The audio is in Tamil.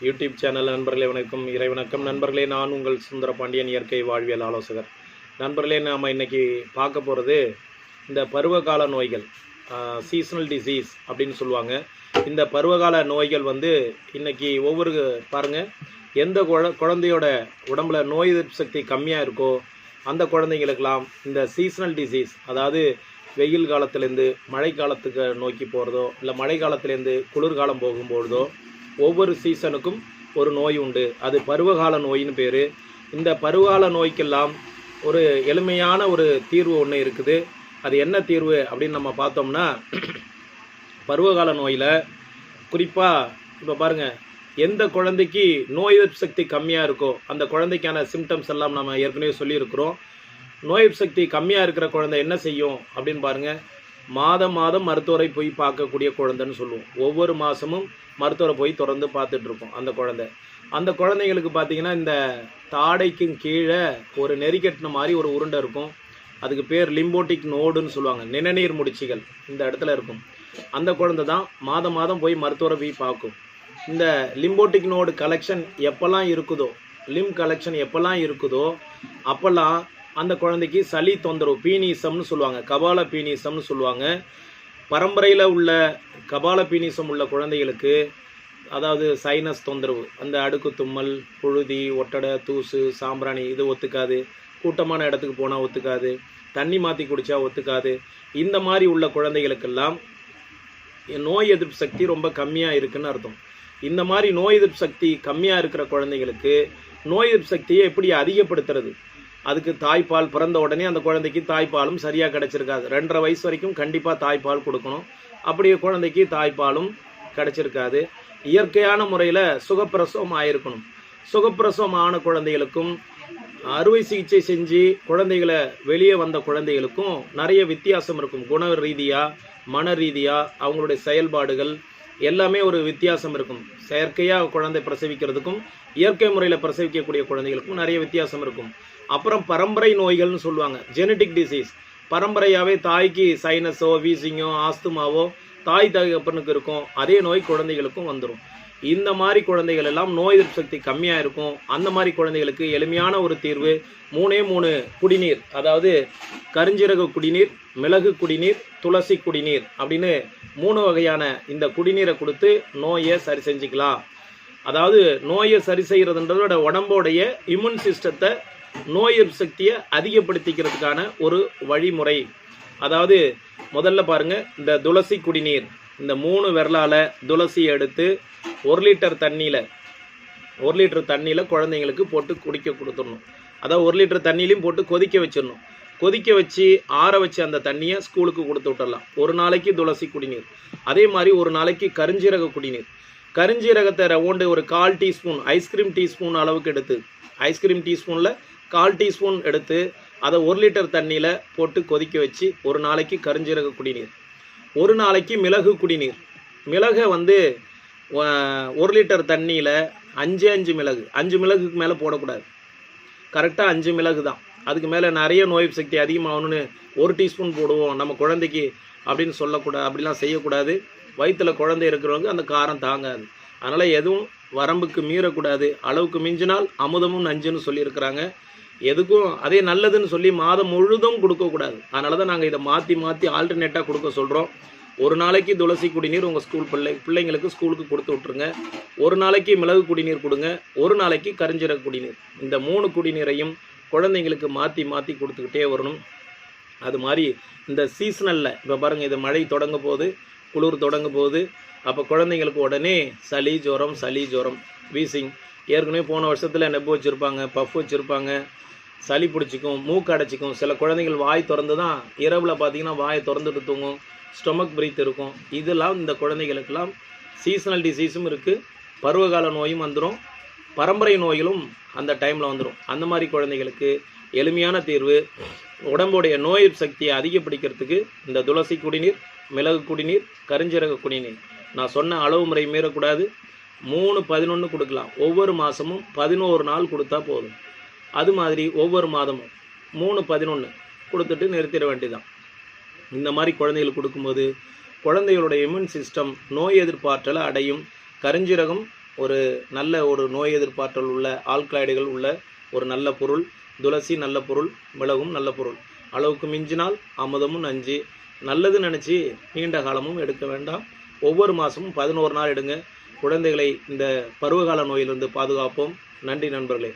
யூடியூப் சேனல் நண்பர்களே வணக்கம். இறைவணக்கம் நண்பர்களே நான் உங்கள் சுந்தர பாண்டியன் இயற்கை வாழ்வியல் ஆலோசகர். நண்பர்களே நாம் இன்றைக்கி பார்க்க போகிறது இந்த பருவகால நோய்கள் சீசனல் டிசீஸ் அப்படின்னு சொல்லுவாங்க. இந்த பருவகால நோய்கள் வந்து இன்றைக்கி ஒவ்வொரு பாருங்கள் எந்த குழ குழந்தையோட உடம்புல நோய் எதிர்ப்பு சக்தி கம்மியாக இருக்கோ அந்த குழந்தைங்களுக்கெல்லாம் இந்த சீசனல் டிசீஸ் அதாவது வெயில் காலத்துலேருந்து மழை காலத்துக்கு நோக்கி போகிறதோ இல்லை மழை காலத்துலேருந்து குளிர்காலம் போகும்பொழுதோ ஒவ்வொரு சீசனுக்கும் ஒரு நோய் உண்டு. அது பருவகால நோயின்னு பேர். இந்த பருவகால நோய்க்கெல்லாம் ஒரு எளிமையான ஒரு தீர்வு ஒன்று இருக்குது. அது என்ன தீர்வு அப்படின்னு நம்ம பார்த்தோம்னா பருவகால நோயில் குறிப்பாக இப்போ பாருங்கள் எந்த குழந்தைக்கு நோய் எதிர்ப்பு சக்தி கம்மியாக இருக்கோ அந்த குழந்தைக்கான சிம்டம்ஸ் எல்லாம் நம்ம ஏற்கனவே சொல்லியிருக்கிறோம். நோய் எதிர்ப்பு சக்தி கம்மியாக இருக்கிற குழந்தை என்ன செய்யும் அப்படின்னு பாருங்கள் மாதம் மாதம் மருத்துவரை போய் பார்க்கக்கூடிய குழந்தைன்னு சொல்லுவோம். ஒவ்வொரு மாதமும் மருத்துவரை போய் தொடர்ந்து பார்த்துட்ருக்கோம் அந்த குழந்தை. அந்த குழந்தைங்களுக்கு பார்த்தீங்கன்னா இந்த தாடைக்கும் கீழே ஒரு நெறிக்கட்டின மாதிரி ஒரு உருண்டை இருக்கும். அதுக்கு பேர் லிம்போட்டிக் நோடுன்னு சொல்லுவாங்க. நிணநீர் முடிச்சுகள் இந்த இடத்துல இருக்கும். அந்த குழந்தை தான் மாதம் மாதம் போய் மருத்துவரை போய் பார்க்கும். இந்த லிம்போட்டிக் நோடு கலெக்ஷன் எப்போல்லாம் இருக்குதோ லிம் கலெக்ஷன் எப்போல்லாம் இருக்குதோ அப்போல்லாம் அந்த குழந்தைக்கு சளி தொந்தரவு பீனிசம்னு சொல்லுவாங்க. கபால பீனிசம்னு சொல்லுவாங்க. பரம்பரையில் உள்ள கபால பீனிசம் உள்ள குழந்தைகளுக்கு அதாவது சைனஸ் தொந்தரவு அந்த அடுக்கு தும்மல் புழுதி ஒட்டடை தூசு சாம்பிராணி இது ஒத்துக்காது. கூட்டமான இடத்துக்கு போனால் ஒத்துக்காது. தண்ணி மாற்றி குடித்தா ஒத்துக்காது. இந்த மாதிரி உள்ள குழந்தைகளுக்கெல்லாம் நோய் எதிர்ப்பு சக்தி ரொம்ப கம்மியாக இருக்குன்னு அர்த்தம். இந்த மாதிரி நோய் எதிர்ப்பு சக்தி கம்மியாக இருக்கிற குழந்தைகளுக்கு நோய் எதிர்ப்பு சக்தியை எப்படி அதிகப்படுத்துறது? அதுக்கு தாய்ப்பால் பிறந்த உடனே அந்த குழந்தைக்கு தாய்ப்பாலும் சரியாக கிடச்சிருக்காது. ரெண்டரை வயசு வரைக்கும் கண்டிப்பாக தாய்ப்பால் கொடுக்கணும். அப்படியே குழந்தைக்கு தாய்ப்பாலும் கிடச்சிருக்காது. இயற்கையான முறையில் சுகப்பிரசவம் ஆயிருக்கணும். சுகப்பிரசவம் ஆன குழந்தைகளுக்கும் அறுவை சிகிச்சை செஞ்சு குழந்தைகளை வெளியே வந்த குழந்தைகளுக்கும் நிறைய வித்தியாசம் இருக்கும். குண ரீதியாக மன ரீதியாக அவங்களுடைய செயல்பாடுகள் எல்லாமே ஒரு வித்தியாசம் இருக்கும். செயற்கையாக குழந்தை பிரசவிக்கிறதுக்கும் இயற்கை முறையில் பிரசவிக்கக்கூடிய குழந்தைகளுக்கும் நிறைய வித்தியாசம் இருக்கும். அப்புறம் பரம்பரை நோய்கள்னு சொல்லுவாங்க. ஜெனட்டிக் டிசீஸ் பரம்பரையாகவே தாய்க்கு சைனஸோ வீசிங்கோ ஆஸ்துமாவோ தாய் தகப்பனுக்கு இருக்கும். அதே நோய் குழந்தைகளுக்கும் வந்துடும் இந்த மாதிரி குழந்தைகள் எல்லாம் நோய் எதிர்ப்பு சக்தி கம்மியாக இருக்கும் அந்த மாதிரி குழந்தைகளுக்கு எளிமையான ஒரு தீர்வு மூணே மூணு குடிநீர். அதாவது கருஞ்சீரக குடிநீர் மிளகு குடிநீர் துளசி குடிநீர் அப்படின்னு மூணு வகையான இந்த குடிநீரை கொடுத்து நோயை சரி செஞ்சுக்கலாம். அதாவது நோயை சரி செய்கிறதுன்றதோட உடம்போடைய இம்யூன் சிஸ்டத்தை நோய் எதிர்ப்பு சக்தியை அதிகப்படுத்திக்கிறதுக்கான ஒரு வழிமுறை. அதாவது முதல்ல பாருங்க இந்த துளசி குடிநீர். இந்த மூணு விரலால துளசியை எடுத்து ஒரு லிட்டர் தண்ணியில் ஒரு லிட்டர் தண்ணியில் குழந்தைங்களுக்கு போட்டு குடிக்க கொடுத்துடணும். அதாவது ஒரு லிட்டர் தண்ணியிலையும் போட்டு கொதிக்க வச்சிடணும். கொதிக்க வச்சு ஆற வச்சு அந்த தண்ணியை ஸ்கூலுக்கு கொடுத்து விட்டுடலாம். ஒரு நாளைக்கு துளசி குடிநீர். அதே மாதிரி ஒரு நாளைக்கு கருஞ்சீரக குடிநீர். கருஞ்சீரகத்தை ரவுண்டு ஒரு கால் டீஸ்பூன் ஐஸ்கிரீம் டீஸ்பூன் அளவுக்கு எடுத்து ஐஸ்கிரீம் டீஸ்பூனில் கால் டீஸ்பூன் எடுத்து அதை ஒரு லிட்டர் தண்ணியில் போட்டு கொதிக்க வச்சு ஒரு நாளைக்கு கருஞ்சீரக குடிநீர். ஒரு நாளைக்கு மிளகு குடிநீர். மிளகை வந்து ஒரு லிட்டர் தண்ணியில் அஞ்சு அஞ்சு மிளகு. அஞ்சு மிளகுக்கு மேலே போடக்கூடாது. கரெக்டாக அஞ்சு மிளகு தான். அதுக்கு மேலே நிறைய நோய் சக்தி அதிகமாகணும்னு ஒரு டீஸ்பூன் போடுவோம். நம்ம குழந்தைக்கு அப்படின்னு சொல்லக்கூடாது அப்படிலாம் செய்யக்கூடாது. வயிற்றில் குழந்தை இருக்கிறவங்க அந்த காரம் தாங்காது. அதனால் எதுவும் வரம்புக்கு மீறக்கூடாது. அளவுக்கு மிஞ்சினால் அமுதமும் நஞ்சுன்னு சொல்லியிருக்கிறாங்க. எதுக்கும் அதே நல்லதுன்னு சொல்லி மாதம் முழுதும் கொடுக்கக்கூடாது. அதனால தான் நாங்கள் இதை மாற்றி மாற்றி ஆல்டர்னேட்டாக கொடுக்க சொல்கிறோம் ஒரு நாளைக்கு துளசி குடிநீர் உங்கள் ஸ்கூல் பிள்ளை பிள்ளைங்களுக்கு ஸ்கூலுக்கு கொடுத்து விட்ருங்க ஒரு நாளைக்கு மிளகு குடிநீர் கொடுங்க. ஒரு நாளைக்கு கரிஞ்சீரக குடிநீர். இந்த மூணு குடிநீரையும் குழந்தைங்களுக்கு மாற்றி மாற்றி கொடுத்துக்கிட்டே வரணும். அது மாதிரி இந்த சீசனலில் இப்போ பாருங்கள் இது மழை தொடங்க போது குளிர் தொடங்க போது அப்போ குழந்தைங்களுக்கு உடனே சளி ஜுரம் சளி ஜுரம் வீசிங். ஏற்கனவே போன வருஷத்தில் நெப்பு வச்சுருப்பாங்க பஃப் வச்சுருப்பாங்க. சளி பிடிச்சிக்கும் மூக்கு அடைச்சிக்கும் சில குழந்தைகள் வாய் திறந்து தான் இரவில் பார்த்தீங்கன்னா வாயை திறந்துட்டு தூங்கும் ஸ்டொமக் பிரீத் இருக்கும். இதெல்லாம் இந்த குழந்தைகளுக்கெல்லாம் சீசனல் டிசீஸும் இருக்குது பருவகால நோயும் வந்துடும் பரம்பரை நோய்களும் அந்த டைமில் வந்துடும் அந்த மாதிரி குழந்தைகளுக்கு எளிமையான தீர்வு. உடம்புடைய நோய் சக்தியை அதிகப்படுத்திக்கிறதுக்கு இந்த துளசி குடிநீர் மிளகு குடிநீர் கருஞ்சீரக குடிநீர். நான் சொன்ன அளவு முறை மீறக்கூடாது. மூணு பதினொன்று கொடுக்கலாம். ஒவ்வொரு மாதமும் பதினோரு நாள் கொடுத்தா போதும். அது மாதிரி ஒவ்வொரு மாதமும் மூணு பதினொன்று கொடுத்துட்டு நிறுத்திட வேண்டியதான் இந்த மாதிரி குழந்தைகளுக்கு கொடுக்கும்போது குழந்தைகளுடைய இம்யூன் சிஸ்டம் நோய் எதிர்ப்பாற்றலை அடையும். கருஞ்சீரகம் ஒரு நல்ல ஒரு நோய் எதிர்ப்பாற்றல் உள்ள ஆல்கலாய்டுகள் உள்ள ஒரு நல்ல பொருள். துளசி நல்ல பொருள் மிளகும் நல்ல பொருள். அளவுக்கு மிஞ்சினால் அமுதமும் நஞ்சு. நல்லது நினச்சி நீண்ட காலமும் எடுக்க வேண்டாம். ஒவ்வொரு மாதமும் பதினோரு நாள் எடுங்க. குழந்தைகளை இந்த பருவகால நோயிலிருந்து பாதுகாப்போம். நன்றி நண்பர்களே.